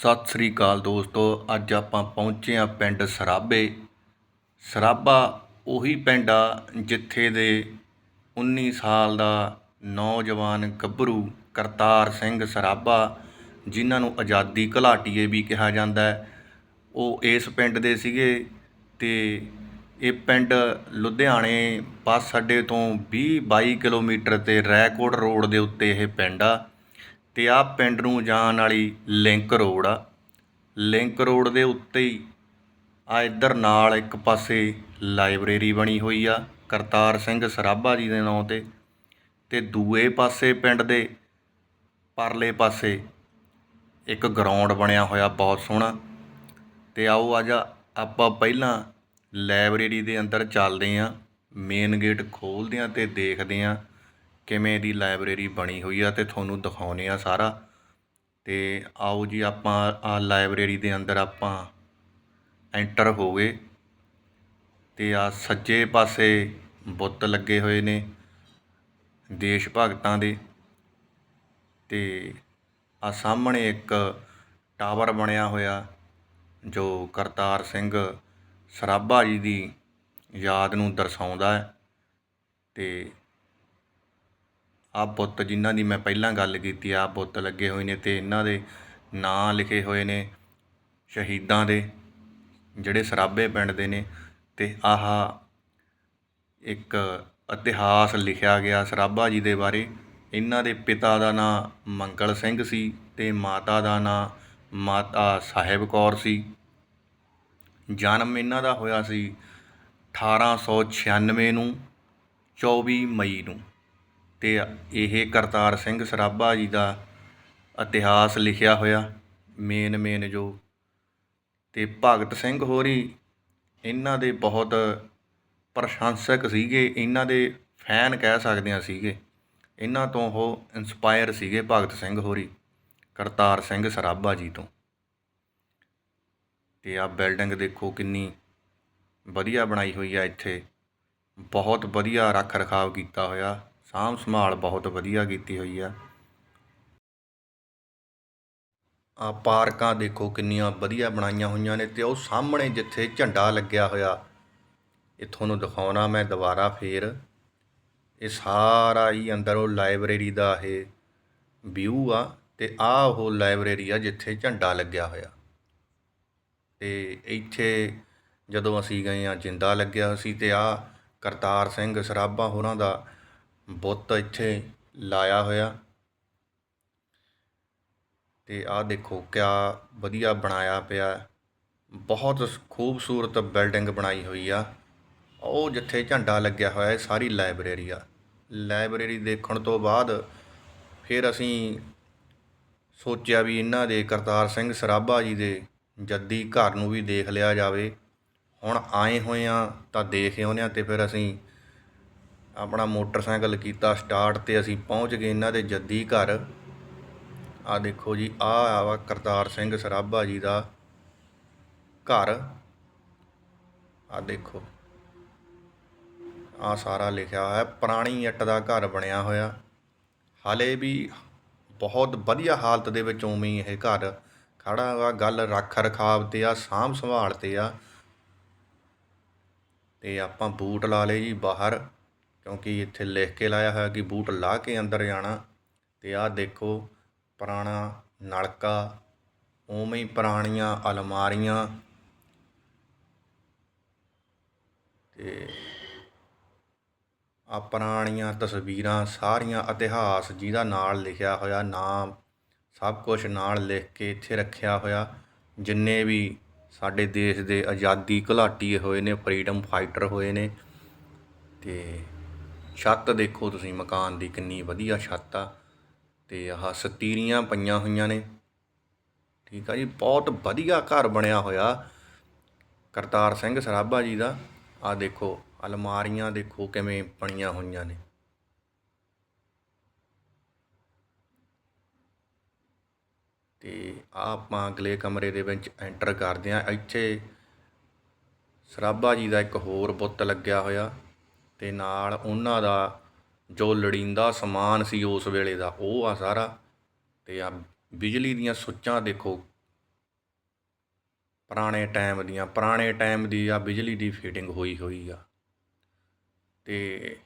ਸਤਿ ਸ੍ਰੀ ਅਕਾਲ ਦੋਸਤੋ, ਅੱਜ ਆਪਾਂ ਪਹੁੰਚੇ ਆ ਪਿੰਡ ਸਰਾਬੇ। ਸਰਾਬਾ ਉਹੀ ਪਿੰਡ ਆ ਜਿੱਥੇ ਦੇ 19 ਸਾਲ ਦਾ ਨੌਜਵਾਨ ਗੱਭਰੂ ਕਰਤਾਰ ਸਿੰਘ ਸਰਾਬਾ, ਜਿਨ੍ਹਾਂ ਨੂੰ ਆਜ਼ਾਦੀ ਘੁਲਾਟੀਏ ਵੀ ਕਿਹਾ ਜਾਂਦਾ ਹੈ। ਉਹ ਇਸ ਪਿੰਡ ਦੇ ਸੀਗੇ ਤੇ ਇਹ ਪਿੰਡ ਲੁਧਿਆਣੇ ਬੱਸ ਅੱਡੇ ਤੋਂ 20 22 ਕਿਲੋਮੀਟਰ ਤੇ ਰੈਕੋਰਡ ਰੋਡ ਦੇ ਉੱਤੇ ਇਹ ਪਿੰਡ ਆ। ਅਤੇ ਆਹ ਪਿੰਡ ਨੂੰ ਜਾਣ ਵਾਲੀ ਲਿੰਕ ਰੋਡ ਆ। ਲਿੰਕ ਰੋਡ ਦੇ ਉੱਤੇ ਹੀ ਆ ਇੱਧਰ ਨਾਲ ਇੱਕ ਪਾਸੇ ਲਾਇਬ੍ਰੇਰੀ ਬਣੀ ਹੋਈ ਆ, ਕਰਤਾਰ ਸਿੰਘ ਸਰਾਭਾ ਜੀ ਦੇ ਨਾਂ ਤੇ। ਅਤੇ ਦੂਏ ਪਾਸੇ ਪਿੰਡ ਦੇ ਪਰਲੇ ਪਾਸੇ ਇੱਕ ਗਰਾਊਂਡ ਬਣਿਆ ਹੋਇਆ ਬਹੁਤ ਸੋਹਣਾ। ਅਤੇ ਆਓ ਅੱਜ ਆਪਾਂ ਪਹਿਲਾਂ ਲਾਇਬ੍ਰੇਰੀ ਦੇ ਅੰਦਰ ਚੱਲਦੇ ਹਾਂ ਮੇਨ ਗੇਟ ਖੋਲ੍ਹਦੇ ਹਾਂ ਅਤੇ ਦੇਖਦੇ ਹਾਂ ਕਿਵੇਂ ਦੀ ਲਾਇਬ੍ਰੇਰੀ ਬਣੀ ਹੋਈ ਆ ਤੇ ਤੁਹਾਨੂੰ ਦਿਖਾਉਂਦੇ ਆ ਸਾਰਾ। ਤੇ ਆਓ ਜੀ, ਆਪਾਂ ਆ ਲਾਇਬ੍ਰੇਰੀ ਦੇ ਅੰਦਰ ਆਪਾਂ ਐਂਟਰ ਹੋ ਗਏ। ਤੇ ਆ ਸੱਜੇ ਪਾਸੇ ਬੁੱਤ ਲੱਗੇ ਹੋਏ ਨੇ ਦੇਸ਼ ਭਗਤਾਂ ਦੇ। ਤੇ ਆ ਸਾਹਮਣੇ ਇੱਕ ਟਾਵਰ ਬਣਿਆ ਹੋਇਆ, ਜੋ ਕਰਤਾਰ ਸਿੰਘ ਸਰਾਭਾ ਜੀ ਦੀ ਯਾਦ ਨੂੰ ਦਰਸਾਉਂਦਾ ਹੈ। ਤੇ ਆਹ ਬੁੱਤ ਜਿਨ੍ਹਾਂ ਦੀ ਮੈਂ ਪਹਿਲਾਂ ਗੱਲ ਕੀਤੀ ਆ ਬੁੱਤ ਲੱਗੇ ਹੋਏ ਨੇ ਅਤੇ ਇਹਨਾਂ ਦੇ ਨਾਂ ਲਿਖੇ ਹੋਏ ਨੇ ਸ਼ਹੀਦਾਂ ਦੇ, ਜਿਹੜੇ ਸਰਾਭੇ ਪਿੰਡ ਦੇ ਨੇ ਅਤੇ ਆਹ ਇੱਕ ਇਤਿਹਾਸ ਲਿਖਿਆ ਗਿਆ ਸਰਾਭਾ ਜੀ ਦੇ ਬਾਰੇ। ਇਹਨਾਂ ਦੇ ਪਿਤਾ ਦਾ ਨਾਂ ਮੰਗਲ ਸਿੰਘ ਸੀ ਅਤੇ ਮਾਤਾ ਦਾ ਨਾਂ ਮਾਤਾ ਸਾਹਿਬ ਕੌਰ ਸੀ। ਜਨਮ ਇਹਨਾਂ ਦਾ ਹੋਇਆ ਸੀ 1896 ਨੂੰ 24 ਮਈ ਨੂੰ। ਅਤੇ ਇਹ ਕਰਤਾਰ ਸਿੰਘ ਸਰਾਭਾ ਜੀ ਦਾ ਇਤਿਹਾਸ ਲਿਖਿਆ ਹੋਇਆ ਮੇਨ ਮੇਨ ਜੋ। ਅਤੇ ਭਗਤ ਸਿੰਘ ਹੋਰੀ ਇਹਨਾਂ ਦੇ ਬਹੁਤ ਪ੍ਰਸ਼ੰਸਕ ਸੀਗੇ, ਇਹਨਾਂ ਦੇ ਫੈਨ ਕਹਿ ਸਕਦੇ ਹਾਂ ਸੀਗੇ। ਇਹਨਾਂ ਤੋਂ ਉਹ ਇਨਸਪਾਇਰ ਸੀਗੇ ਭਗਤ ਸਿੰਘ ਹੋਰੀ, ਕਰਤਾਰ ਸਿੰਘ ਸਰਾਭਾ ਜੀ ਤੋਂ। ਤੇ ਆ ਬਿਲਡਿੰਗ ਦੇਖੋ ਕਿੰਨੀ ਵਧੀਆ ਬਣਾਈ ਹੋਈ ਆ ਇੱਥੇ। ਬਹੁਤ ਵਧੀਆ ਰੱਖ ਰਖਾਵ ਕੀਤਾ ਹੋਇਆ। ਸਾਂਭ ਸੰਭਾਲ ਬਹੁਤ ਵਧੀਆ ਕੀਤੀ ਹੋਈ ਆ। ਆ ਪਾਰਕਾਂ ਦੇਖੋ ਕਿੰਨੀਆਂ ਵਧੀਆ ਬਣਾਈਆਂ ਹੋਈਆਂ ਨੇ ਤੇ ਉਹ ਸਾਹਮਣੇ ਜਿੱਥੇ ਝੰਡਾ ਲੱਗਿਆ ਹੋਇਆ, ਇਹ ਤੁਹਾਨੂੰ ਦਿਖਾਉਣਾ ਮੈਂ ਦੁਬਾਰਾ ਫੇਰ। ਇਹ ਸਾਰਾ ਹੀ ਅੰਦਰ ਉਹ ਲਾਇਬ੍ਰੇਰੀ ਦਾ ਇਹ ਵਿਊ ਆ ਤੇ ਆ ਉਹ ਲਾਇਬ੍ਰੇਰੀ ਆ ਜਿੱਥੇ ਝੰਡਾ ਲੱਗਿਆ ਹੋਇਆ। ਤੇ ਇੱਥੇ ਜਦੋਂ ਅਸੀਂ ਗਏ ਆ, ਜਿੰਦਾ ਲੱਗਿਆ ਸੀ ਤੇ ਆ ਕਰਤਾਰ ਸਿੰਘ ਸਰਾਭਾ ਹੋਰਾਂ ਦਾ ਬੁੱਤ ਇੱਥੇ ਲਾਇਆ ਹੋਇਆ। ਤੇ ਆਹ ਦੇਖੋ ਕਿਆ ਵਧੀਆ ਬਣਾਇਆ ਪਿਆ। ਬਹੁਤ ਖੂਬਸੂਰਤ ਬਿਲਡਿੰਗ ਬਣਾਈ ਹੋਈ ਆ। ਉਹ ਜਿੱਥੇ ਝੰਡਾ ਲੱਗਿਆ ਹੋਇਆ, ਇਹ ਸਾਰੀ ਲਾਇਬ੍ਰੇਰੀ ਆ। ਲਾਇਬ੍ਰੇਰੀ ਦੇਖਣ ਤੋਂ ਬਾਅਦ ਫਿਰ ਅਸੀਂ ਸੋਚਿਆ ਵੀ ਇਹਨਾਂ ਦੇ ਕਰਤਾਰ ਸਿੰਘ ਸਰਾਭਾ ਜੀ ਦੇ ਜੱਦੀ ਘਰ ਨੂੰ ਵੀ ਦੇਖ ਲਿਆ ਜਾਵੇ। ਹੁਣ ਆਏ ਹੋਏ ਆ ਤਾਂ ਦੇਖ ਆਉਂਦੇ ਆ ਤੇ ਫਿਰ ਅਸੀਂ ਆਪਣਾ ਮੋਟਰਸਾਈਕਲ ਕੀਤਾ ਸਟਾਰਟ ਤੇ ਅਸੀਂ ਪਹੁੰਚ ਗਏ ਇਹਨਾਂ ਦੇ ਜੱਦੀ ਘਰ। ਆ ਦੇਖੋ ਜੀ ਆ ਆਵਾ ਕਰਤਾਰ ਸਿੰਘ ਸਰਾਭਾ ਜੀ ਦਾ ਘਰ। ਆ ਦੇਖੋ। ਆ ਸਾਰਾ ਲਿਖਿਆ ਹੋਇਆ, ਪੁਰਾਣੀ ਇੱਟ ਦਾ ਘਰ ਬਣਿਆ ਹੋਇਆ। ਹਾਲੇ ਵੀ ਬਹੁਤ ਵਧੀਆ ਹਾਲਤ ਦੇ ਵਿੱਚ ਉਵੇਂ ਇਹ ਘਰ। ਖੜਾ ਵਾ, ਗੱਲ ਰੱਖ ਰਖਾਵ ਤੇ ਆ, ਸਾਂਭ ਸੰਭਾਲ ਤੇ ਆ। ਤੇ ਆਪਾਂ ਬੂਟ ਲਾ ਲਏ ਜੀ ਬਾਹਰ। ਕਿਉਂਕਿ ਇੱਥੇ ਲਿਖ ਕੇ ਲਾਇਆ ਹੋਇਆ ਕਿ ਬੂਟ ਲਾਹ ਕੇ ਅੰਦਰ ਜਾਣਾ ਤੇ ਆਹ ਦੇਖੋ ਪੁਰਾਣਾ ਨਲਕਾ, ਉਵੇਂ ਹੀ ਪੁਰਾਣੀਆਂ ਅਲਮਾਰੀਆਂ ਤੇ ਆ ਪੁਰਾਣੀਆਂ ਤਸਵੀਰਾਂ, ਸਾਰੀਆਂ ਇਤਿਹਾਸ ਜਿਹਦਾ ਨਾਲ ਲਿਖਿਆ ਹੋਇਆ, ਨਾਮ ਸਭ ਕੁਝ ਨਾਲ ਲਿਖ ਕੇ ਇੱਥੇ ਰੱਖਿਆ ਹੋਇਆ, ਜਿੰਨੇ ਵੀ ਸਾਡੇ ਦੇਸ਼ ਦੇ ਆਜ਼ਾਦੀ ਘੁਲਾਟੀਏ ਹੋਏ ਨੇ ਫਰੀडम ਫਾਈਟਰ ਹੋਏ ਨੇ ਤੇ ਛੱਤ ਦੇਖੋ ਤੁਸੀਂ, ਮਕਾਨ ਦੀ ਕਿੰਨੀ ਵਧੀਆ ਛੱਤ ਆ। ਤੇ ਆਹ ਸਤੀਰੀਆਂ ਪਈਆਂ ਹੋਈਆਂ ਨੇ। ਠੀਕ ਆ ਜੀ, ਬਹੁਤ ਵਧੀਆ ਘਰ ਬਣਿਆ ਹੋਇਆ। ਕਰਤਾਰ ਸਿੰਘ ਸਰਾਭਾ ਜੀ ਦਾ। ਆ ਦੇਖੋ, ਅਲਮਾਰੀਆਂ ਦੇਖੋ ਕਿਵੇਂ ਬਣੀਆਂ ਹੋਈਆਂ ਨੇ। ਤੇ ਆ ਆਪਾਂ ਅਗਲੇ ਕਮਰੇ ਦੇ ਵਿੱਚ ਐਂਟਰ ਕਰਦੇ ਆ ਇੱਥੇ ਸਰਾਭਾ ਜੀ ਦਾ ਇੱਕ ਹੋਰ ਬੁੱਤ ਲੱਗਿਆ ਹੋਇਆ। ਅਤੇ ਨਾਲ ਉਹਨਾਂ ਦਾ ਜੋ ਲੋੜੀਂਦਾ ਸਮਾਨ ਸੀ ਉਸ ਵੇਲੇ ਦਾ ਉਹ ਆ ਸਾਰਾ। ਅਤੇ ਆ ਬਿਜਲੀ ਦੀਆਂ ਸੁੱਚਾਂ ਦੇਖੋ। ਪੁਰਾਣੇ ਟਾਈਮ ਦੀਆਂ ਪੁਰਾਣੇ ਟਾਈਮ ਦੀ ਆ ਬਿਜਲੀ ਦੀ ਫਿਟਿੰਗ ਹੋਈ ਹੋਈ ਆ। ਤੇ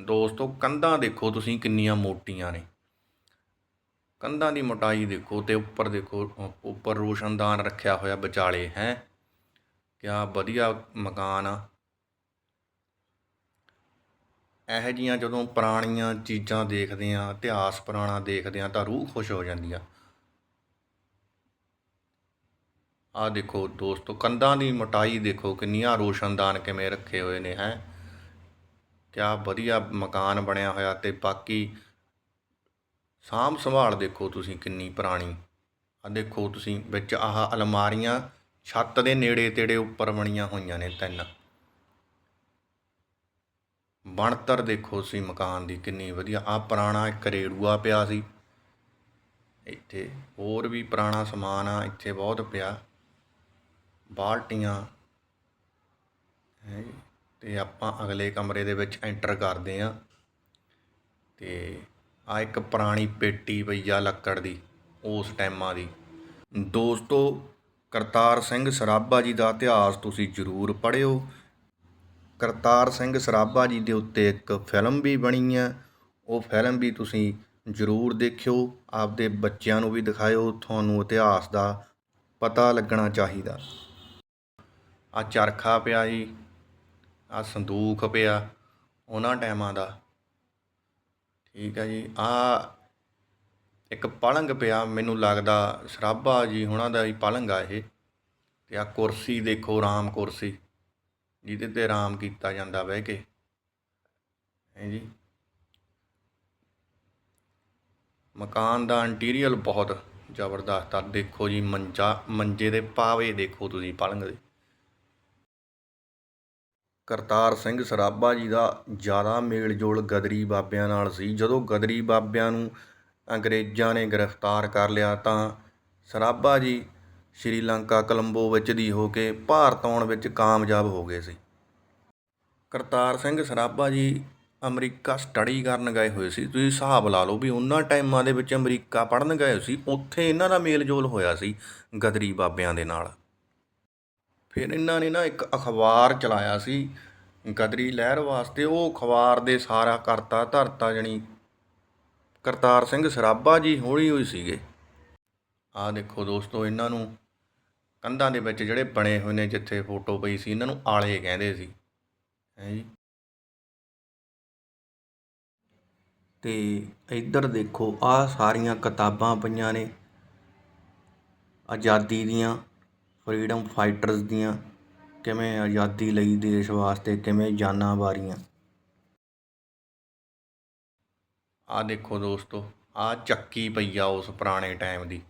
ਦੋਸਤੋ ਕੰਧਾਂ ਦੇਖੋ ਤੁਸੀਂ ਕਿੰਨੀਆਂ ਮੋਟੀਆਂ ਨੇ। ਕੰਧਾਂ ਦੀ ਮੋਟਾਈ ਦੇਖੋ ਤੇ ਉੱਪਰ ਦੇਖੋ ਅ, ਉੱਪਰ ਰੋਸ਼ਨਦਾਨ ਰੱਖਿਆ ਹੋਇਆ ਵਿਚਾਲੇ ਹੈ। ਕਿਆ ਵਧੀਆ ਮਕਾਨ ਆ। ਇਹੋ ਜਿਹੀਆਂ ਜਦੋਂ ਪੁਰਾਣੀਆਂ ਚੀਜ਼ਾਂ ਦੇਖਦੇ ਹਾਂ, ਇਤਿਹਾਸ ਪੁਰਾਣਾ ਦੇਖਦੇ ਹਾਂ ਤਾਂ ਰੂਹ ਖੁਸ਼ ਹੋ ਜਾਂਦੀ ਆ। ਆ ਦੇਖੋ ਦੋਸਤੋ, ਕੰਧਾਂ ਦੀ ਮੋਟਾਈ ਦੇਖੋ, ਕਿੰਨੀਆਂ ਰੋਸ਼ਨਦਾਨ ਕਿਵੇਂ ਰੱਖੇ ਹੋਏ ਨੇ, ਹੈ। ਕਿਆ ਵਧੀਆ ਮਕਾਨ ਬਣਿਆ ਹੋਇਆ ਤੇ ਬਾਕੀ ਸਾਂਭ ਸੰਭਾਲ ਦੇਖੋ ਤੁਸੀਂ ਕਿੰਨੀ ਪੁਰਾਣੀ। ਆ ਦੇਖੋ ਤੁਸੀਂ ਵਿੱਚ ਆਹ ਅਲਮਾਰੀਆਂ ਛੱਤ ਦੇ ਨੇੜੇ ਤੇੜੇ ਉੱਪਰ ਬਣੀਆਂ ਹੋਈਆਂ ਨੇ ਤਿੰਨ। ਬਣਤਰ ਦੇਖੋ ਸੀ ਮਕਾਨ ਦੀ ਕਿੰਨੀ ਵਧੀਆ। ਆ ਪੁਰਾਣਾ ਇੱਕ ਰੇੜੂਆ ਪਿਆ ਸੀ। ਇੱਥੇ ਹੋਰ ਵੀ ਪੁਰਾਣਾ ਸਮਾਨ ਆ, ਇੱਥੇ ਬਹੁਤ ਪਿਆ। ਬਾਲਟੀਆਂ। ਹੈ ਜੀ। ਤੇ ਆਪਾਂ ਅਗਲੇ ਕਮਰੇ ਦੇ ਵਿੱਚ ਐਂਟਰ ਕਰਦੇ ਆ। ਤੇ ਆ ਇੱਕ ਪੁਰਾਣੀ ਪੇਟੀ ਪਈ ਆ ਲੱਕੜ ਦੀ, ਉਸ ਟਾਈਮਾਂ ਦੀ। ਦੋਸਤੋ, ਕਰਤਾਰ ਸਿੰਘ ਸਰਾਭਾ ਜੀ ਦਾ ਇਤਿਹਾਸ ਤੁਸੀਂ ਜ਼ਰੂਰ ਪੜ੍ਹਿਓ। ਕਰਤਾਰ ਸਿੰਘ ਸਰਾਭਾ ਜੀ ਦੇ ਉੱਤੇ ਇੱਕ ਫਿਲਮ ਵੀ ਬਣੀ ਆ ਉਹ ਫਿਲਮ ਵੀ ਤੁਸੀਂ ਜ਼ਰੂਰ ਦੇਖਿਓ। ਆਪਦੇ ਬੱਚਿਆਂ ਨੂੰ ਵੀ ਦਿਖਾਇਓ। ਤੁਹਾਨੂੰ ਇਤਿਹਾਸ ਦਾ ਪਤਾ ਲੱਗਣਾ ਚਾਹੀਦਾ। ਆ ਚਰਖਾ ਪਿਆ ਜੀ। ਆ ਸੰਦੂਖ ਪਿਆ। ਉਹਨਾਂ ਟਾਈਮਾਂ ਦਾ। ਠੀਕ ਹੈ ਜੀ। ਆ ਇੱਕ ਪਲੰਗ ਪਿਆ। ਮੈਨੂੰ ਲੱਗਦਾ ਸਰਾਭਾ ਜੀ ਉਹਨਾਂ ਦਾ ਹੀ ਪਲੰਗ ਆ ਇਹ। ਤੇ ਆ ਕੁਰਸੀ ਦੇਖੋ ਆਰਾਮ ਕੁਰਸੀ। ਜਿਹਦੇ ਤੇ ਆਰਾਮ ਕੀਤਾ ਜਾਂਦਾ ਬਹਿ ਕੇ। ਹੈ ਜੀ? ਮਕਾਨ ਦਾ ਇੰਟੀਰੀਅਰ ਬਹੁਤ ਜ਼ਬਰਦਸਤ ਆ। ਦੇਖੋ ਜੀ, ਮੰਜਾ, ਮੰਜੇ ਦੇ ਪਾਵੇ ਦੇਖੋ ਤੁਸੀਂ ਪਲੰਗ ਦੇ। ਕਰਤਾਰ ਸਿੰਘ ਸਰਾਭਾ ਜੀ ਦਾ ਜ਼ਿਆਦਾ ਮੇਲ ਜੋਲ ਗਦਰੀ ਬਾਬਿਆਂ ਨਾਲ ਸੀ। ਜਦੋਂ ਗਦਰੀ ਬਾਬਿਆਂ ਨੂੰ ਅੰਗਰੇਜ਼ਾਂ ਨੇ ਗ੍ਰਿਫਤਾਰ ਕਰ ਲਿਆ ਤਾਂ ਸਰਾਭਾ ਜੀ ਸ਼੍ਰੀਲੰਕਾ ਕੋਲੰਬੋ ਵਿੱਚ ਦੀ ਹੋ ਕੇ ਭਾਰਤ ਆਉਣ ਵਿੱਚ ਕਾਮਯਾਬ ਹੋ ਗਏ ਸੀ। ਕਰਤਾਰ ਸਿੰਘ ਸਰਾਭਾ ਜੀ ਅਮਰੀਕਾ ਸਟੱਡੀ ਕਰਨ ਗਏ ਹੋਏ ਸੀ। ਤੁਸੀਂ ਹਿਸਾਬ ਲਾ ਲਓ ਵੀ ਉਹਨਾਂ ਟਾਈਮਾਂ ਦੇ ਵਿੱਚ ਅਮਰੀਕਾ ਪੜ੍ਹਨ ਗਏ ਸੀ, ਉੱਥੇ ਇਹਨਾਂ ਦਾ ਮੇਲ ਜੋਲ ਹੋਇਆ ਸੀ ਗਦਰੀ ਬਾਬਿਆਂ ਦੇ ਨਾਲ। ਫਿਰ ਇਹਨਾਂ ਨੇ ਨਾ ਇੱਕ ਅਖਬਾਰ ਚਲਾਇਆ ਸੀ ਗਦਰੀ ਲਹਿਰ ਵਾਸਤੇ। ਉਹ ਅਖਬਾਰ ਦੇ ਸਾਰਾ ਕਰਤਾ ਧਰਤਾ ਜਣੀ ਕਰਤਾਰ ਸਿੰਘ ਸਰਾਭਾ ਜੀ ਹੋਈ ਹੋਈ ਸੀਗੇ। ਆਹ ਦੇਖੋ ਦੋਸਤੋ, ਇਹਨਾਂ ਨੂੰ ਕੰਧਾਂ ਦੇ ਵਿੱਚ ਜਿਹੜੇ ਬਣੇ ਹੋਏ ਨੇ ਜਿੱਥੇ ਫੋਟੋ ਪਈ ਸੀ, ਇਹਨਾਂ ਨੂੰ ਆਲੇ ਕਹਿੰਦੇ ਸੀ। ਹੈ ਜੀ। ਤੇ ਇੱਧਰ ਦੇਖੋ, ਆਹ ਸਾਰੀਆਂ ਕਿਤਾਬਾਂ ਪਈਆਂ ਨੇ। ਆਜ਼ਾਦੀ ਦੀਆਂ ਫਰੀडम ਫਾਈਟਰਸ ਦੀਆਂ, ਕਿਵੇਂ ਆਜ਼ਾਦੀ ਲਈ ਦੇਸ਼ ਵਾਸਤੇ, ਕਿਵੇਂ ਜਾਨਾਂ ਵਾਰੀਆਂ। ਆ ਦੇਖੋ ਦੋਸਤੋ ਆ ਚੱਕੀ ਪਈ ਆ ਉਸ ਪੁਰਾਣੇ ਟਾਈਮ ਦੀ।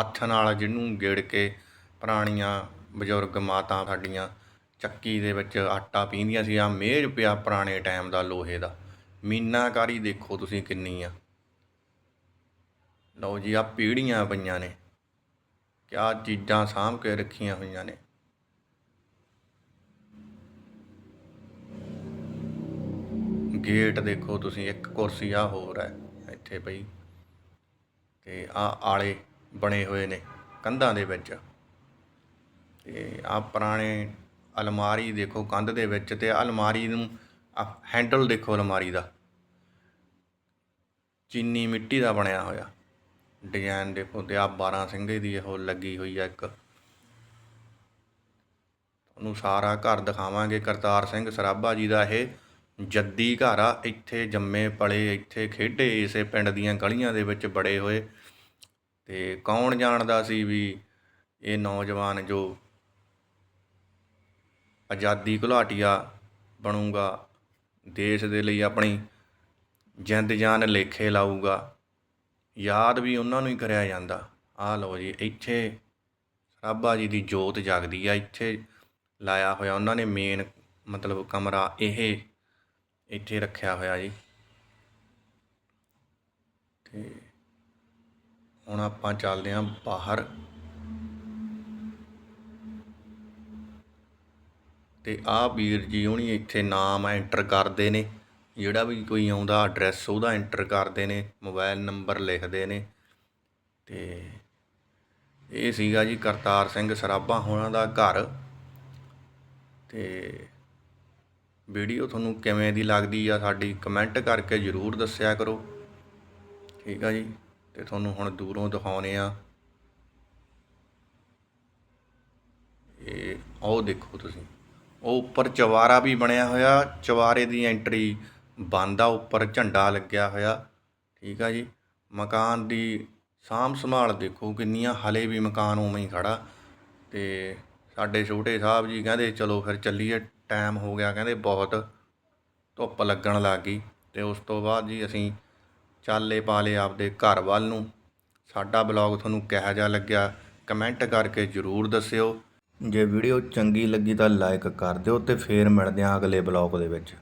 ਹੱਥ ਨਾਲ ਜਿਹਨੂੰ ਗੇੜ ਕੇ ਪੁਰਾਣੀਆਂ ਬਜ਼ੁਰਗ ਮਾਤਾ ਸਾਡੀਆਂ ਚੱਕੀ ਦੇ ਵਿੱਚ ਆਟਾ ਪੀਂਦੀਆਂ ਸੀ। ਆ ਮੇਜ਼ ਪਿਆ ਪੁਰਾਣੇ ਟਾਈਮ ਦਾ ਲੋਹੇ ਦਾ। ਮੀਨਾਕਾਰੀ ਦੇਖੋ ਤੁਸੀਂ ਕਿੰਨੀ ਆ ਲਓ ਜੀ ਆ ਪੀੜੀਆਂ ਪਈਆਂ ਨੇ। ਕਿਆ ਚੀਜ਼ਾਂ ਸਾਂਭ ਕੇ ਰੱਖੀਆਂ ਹੋਈਆਂ ਨੇ। ਗੇਟ ਦੇਖੋ ਤੁਸੀਂ, ਇੱਕ ਕੁਰਸੀ ਆ, ਹੋਰ ਹੈ ਇੱਥੇ ਪਈ। ਤੇ ਆ ਆਲੇ ਬਣੇ ਹੋਏ ਨੇ ਕੰਧਾਂ ਦੇ ਵਿੱਚ। ਤੇ ਆ ਪੁਰਾਣੇ ਅਲਮਾਰੀ ਦੇਖੋ ਕੰਧ ਦੇ ਵਿੱਚ ਅਤੇ ਅਲਮਾਰੀ ਨੂੰ ਆਹ ਹੈਂਡਲ ਦੇਖੋ ਅਲਮਾਰੀ ਦਾ। ਚੀਨੀ ਮਿੱਟੀ ਦਾ ਬਣਿਆ ਹੋਇਆ। ਡਿਜ਼ਾਈਨ ਦੇਖੋ ਤੇ ਆ 12 ਸਿੰਘੇ ਦੀ ਉਹ ਲੱਗੀ ਹੋਈ ਆ ਇੱਕ। ਤੁਹਾਨੂੰ ਸਾਰਾ ਘਰ ਦਿਖਾਵਾਂਗੇ। ਕਰਤਾਰ ਸਿੰਘ ਸਰਾਭਾ ਜੀ ਦਾ ਇਹ ਜੱਦੀ ਘਰ ਆ। ਇੱਥੇ ਜੰਮੇ, ਪਲੇ, ਇੱਥੇ ਖੇਡੇ, ਇਸੇ ਪਿੰਡ ਦੀਆਂ ਗਲੀਆਂ ਦੇ ਵਿੱਚ ਬੜੇ ਹੋਏ। ਤੇ ਕੌਣ ਜਾਣਦਾ ਸੀ ਵੀ ਇਹ ਨੌਜਵਾਨ ਜੋ ਆਜ਼ਾਦੀ ਘੁਲਾਟੀਆ ਬਣੂਗਾ। ਦੇਸ਼ ਦੇ ਲਈ ਆਪਣੀ ਜਿੰਦ ਜਾਨ ਲੇਖੇ ਲਾਊਗਾ। ਯਾਦ ਵੀ ਉਹਨਾਂ ਨੂੰ ਹੀ ਕਰਿਆ ਜਾਂਦਾ। ਆਹ ਲਓ ਜੀ, ਇੱਥੇ ਸਰਾਭਾ ਜੀ ਦੀ ਜੋਤ ਜਗਦੀ ਆ। ਇੱਥੇ ਲਾਇਆ ਹੋਇਆ ਉਹਨਾਂ ਨੇ ਮੇਨ ਮਤਲਬ ਕਮਰਾ, ਇਹ ਇੱਥੇ ਰੱਖਿਆ ਹੋਇਆ ਜੀ। ਤੇ ਹੁਣ ਆਪਾਂ ਚੱਲਦੇ ਆਂ ਬਾਹਰ। ਅਤੇ ਆਹ ਵੀਰ ਜੀ ਹੁਣੀ ਇੱਥੇ ਨਾਮ ਐਂਟਰ ਕਰਦੇ ਨੇ। ਜਿਹੜਾ ਵੀ ਕੋਈ ਆਉਂਦਾ ਐਡਰੈਸ ਉਹਦਾ ਐਂਟਰ ਕਰਦੇ ਨੇ, ਮੋਬਾਈਲ ਨੰਬਰ ਲਿਖਦੇ ਨੇ। ਤੇ ਇਹ ਸੀਗਾ ਜੀ ਕਰਤਾਰ ਸਿੰਘ ਸਰਾਭਾ ਹੋਣਾ ਦਾ ਘਰ। ਤੇ ਵੀਡੀਓ ਤੁਹਾਨੂੰ ਕਿਵੇਂ ਦੀ ਲੱਗਦੀ ਆ ਸਾਡੀ ਕਮੈਂਟ ਕਰਕੇ ਜਰੂਰ ਦੱਸਿਆ ਕਰੋ। ਠੀਕ ਆ ਜੀ, ਤੇ ਤੁਹਾਨੂੰ ਹੁਣ ਦੂਰੋਂ ਦਿਖਾਉਨੇ ਆ। ਇਹ ਆਓ ਦੇਖੋ ਤੁਸੀਂ। ਉਹ ਉੱਪਰ ਚਵਾਰਾ ਵੀ ਬਣਿਆ ਹੋਇਆ, ਚਵਾਰੇ ਦੀ ਐਂਟਰੀ ਬੰਦ ਆ, ਉੱਪਰ ਝੰਡਾ ਲੱਗਿਆ ਹੋਇਆ। ਠੀਕ ਆ ਜੀ। ਮਕਾਨ ਦੀ ਸਾਂਭ ਸੰਭਾਲ ਦੇਖੋ ਕਿੰਨੀਆਂ, ਹਲੇ ਵੀ ਮਕਾਨ ਉਵੇਂ ਹੀ ਖੜਾ। ਤੇ ਸਾਡੇ ਛੋਟੇ ਸਾਹਿਬ ਜੀ ਕਹਿੰਦੇ, ਚਲੋ ਫਿਰ ਚੱਲੀਏ। ਟਾਈਮ ਹੋ ਗਿਆ, ਕਹਿੰਦੇ ਬਹੁਤ ਧੁੱਪ ਲੱਗਣ ਲੱਗ ਗਈ। ਤੇ ਉਸ ਤੋਂ ਬਾਅਦ ਜੀ ਅਸੀਂ ਚਾਲੇ ਪਾ ਲਏ ਆਪਦੇ ਘਰ ਵੱਲ ਨੂੰ, ਸਾਡਾ ਬਲੌਗ ਤੁਹਾਨੂੰ ਕਿਹੋ ਜਿਹਾ ਲੱਗਿਆ, ਕਮੈਂਟ ਕਰਕੇ ਜਰੂਰ ਦੱਸਿਓ। ਜੇ ਵੀਡੀਓ ਚੰਗੀ ਲੱਗੀ ਤਾਂ ਲਾਈਕ ਕਰ ਦਿਓ ਤੇ ਫੇਰ ਮਿਲਦੇ ਹਾਂ ਅਗਲੇ ਬਲੌਗ ਦੇ ਵਿੱਚ।